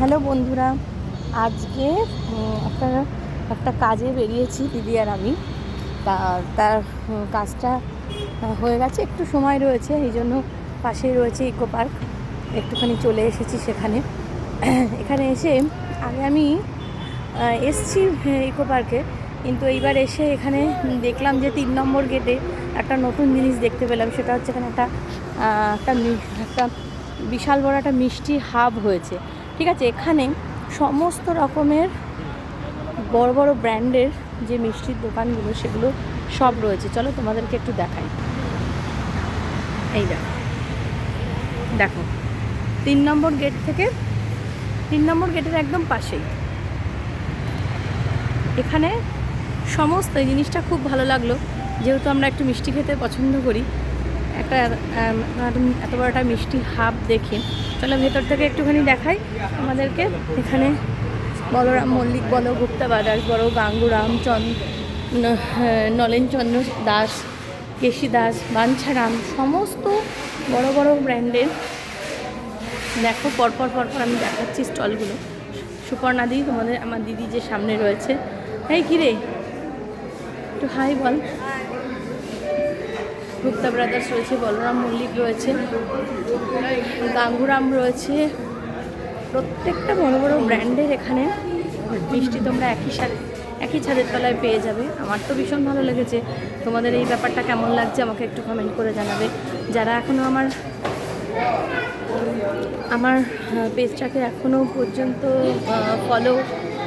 Hello বন্ধুরা, আজকে একটা একটা কাজে বেরিয়েছি দিদি আর আমি। তা, তার কাজটা হয়ে গেছে, একটু সময় রয়েছে, এই জন্য পাশেই রয়েছে ইকো পার্ক। একটুখানি চলে এসেছি সেখানে। এখানে এসে আগে আমি এসছি ইকো পার্কে, কিন্তু এইবার এসে এখানে দেখলাম যে তিন নম্বর গেটে একটা নতুন জিনিস দেখতে পেলাম, সেটা হচ্ছে এখানে একটা একটা একটা বিশাল বড় একটা মিষ্টি হাব হয়েছে। ঠিক আছে, এখানে সমস্ত রকমের বড় বড় ব্র্যান্ডের যে মিষ্টির দোকানগুলো, সেগুলো সব রয়েছে। চলো তোমাদেরকে একটু দেখাই। এই দেখো। তিন নম্বর গেট থেকে, তিন নম্বর গেটের একদম পাশেই। এখানে সমস্ত এই জিনিসটা খুব ভালো লাগল। যেহেতু আমরা একটু মিষ্টি খেতে পছন্দ করি একটা এত বড় একটা মিষ্টি হাব দেখে। চলো ভেতর থেকে একটুখানি দেখাই আমাদেরকে এখানে বলরাম মল্লিক বলো গুপ্তা বাদাস বড় গাঙ্গুরাম চন্দ ন- হ্যাঁ, নলেনচন্দ্র দাস কেশি দাস বাঞ্ছারাম সমস্ত বড় বড় ব্র্যান্ডের। দেখো পরপর পরপর আমি দেখাচ্ছি স্টলগুলো। সুপর্ণা দি তোমাদের আমার দিদি যে সামনে রয়েছে। এই কিরে? একটু হাই বল। গুপ্তা ব্রাদার্স রয়েছে, বলরাম মল্লিক রয়েছে, গাঙ্গুরাম রয়েছে। প্রত্যেকটা বড় বড় ব্র্যান্ডের এখানে মিষ্টি তোমরা একই সাথে, একই ছাদের তলায় পেয়ে যাবে। আমার তো ভীষণ ভালো লেগেছে। তোমাদের এই ব্যাপারটা কেমন লাগছে আমাকে একটু কমেন্ট করে জানাবে। যারা এখনও আমার আমার পেজটাকে এখনও পর্যন্ত ফলো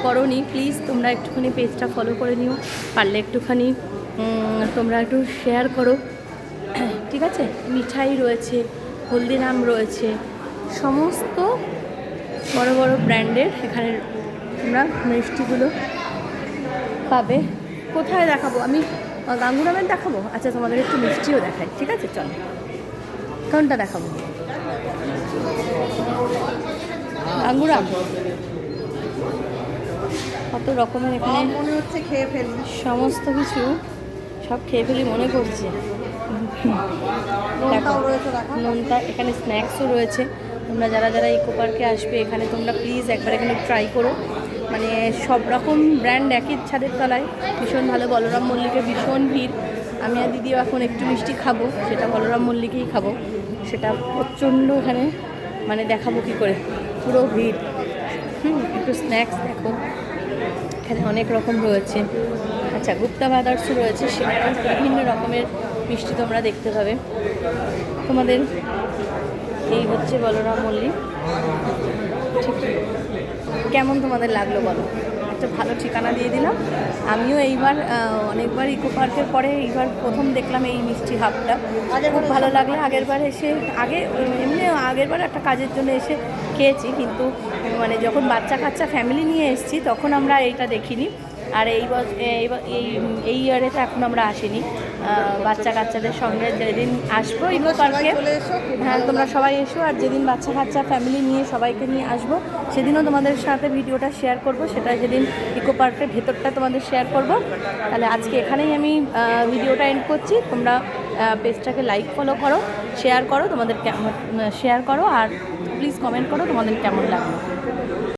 করনি প্লিজ তোমরা একটুখানি পেজটা ফলো করে নিও। পারলে একটুখানি তোমরা একটু শেয়ার করো। ঠিক আছে? মিঠাই রয়েছে হলদিরাম রয়েছে সমস্ত বড় বড় ব্র্যান্ডের এখানে তোমরা মিষ্টিগুলো পাবে। কোথায় দেখাবো? আমি গাঙ্গুরামের দেখাবো? আচ্ছা তোমাদের একটু মিষ্টিও দেখাই ঠিক আছে? চলো। কোনটা দেখাবো? আঙ্গুরাম কত রকমের এখানে মনে হচ্ছে খেয়ে ফেলি। সমস্ত কিছু সব খেয়ে ফেলি মনে করছে দেখো এখানে স্ন্যাক্সও রয়েছে। তোমরা যারা যারা ইকো পার্কে আসবে এখানে, তোমরা প্লিজ একবার এখানে ট্রাই করো। মানে সব রকম ব্র্যান্ড একই ছাদের তলায়। ভীষণ ভালো, বলরাম মল্লিকের ভীষণ ভিড়। আমি আর দিদিও এখন একটু মিষ্টি খাব, সেটা বলরাম মল্লিকেই খাব। সেটা প্রচণ্ড এখানে মানে দেখাবো কী করে। পুরো ভিড়। হুম, একটু স্ন্যাক্স দেখো। এখানে অনেক রকম রয়েছে। আচ্ছা গুপ্তা বাদার্সও রয়েছে সেখানে বিভিন্ন রকমের মিষ্টি তোমরা দেখতে পাবে। তোমাদের এই হচ্ছে বলরাম মল্লিক। ঠিক। কেমন তোমাদের লাগল বলো? একটা ভালো ঠিকানা দিয়ে দিলাম। আমিও এইবার অনেকবার ইকো পার্কের পরে এইবার প্রথম দেখলাম এই মিষ্টি হাবটা। খুব ভালো লাগল। আগেরবার এসে, আগে, এমনি আগেরবার একটা কাজের জন্য এসে খেয়েছি, কিন্তু মানে যখন বাচ্চা কাচ্চা ফ্যামিলি নিয়ে এসেছি, তখন আমরা এইটা দেখিনি। আর এই এই এই ইয়ারে তো এখন আমরা আসিনি। বাচ্চা কাচ্চাদের সঙ্গে যেদিন আসব ইকো পার্কে। হ্যাঁ তোমরা সবাই এসো আর যেদিন বাচ্চা কাচ্চা ফ্যামিলি নিয়ে সবাইকে নিয়ে আসব, সেদিনও তোমাদের সাথে ভিডিওটা শেয়ার করব। সেটা যেদিন ইকো পার্কের ভেতরটা তোমাদের শেয়ার করব। তাহলে আজকে এখানেই আমি ভিডিওটা এন্ড করছি। তোমরা পেজটাকে লাইক ফলো করো শেয়ার করো। তোমাদের কেমন শেয়ার করো আর প্লিজ কমেন্ট করো, তোমাদের কেমন লাগল।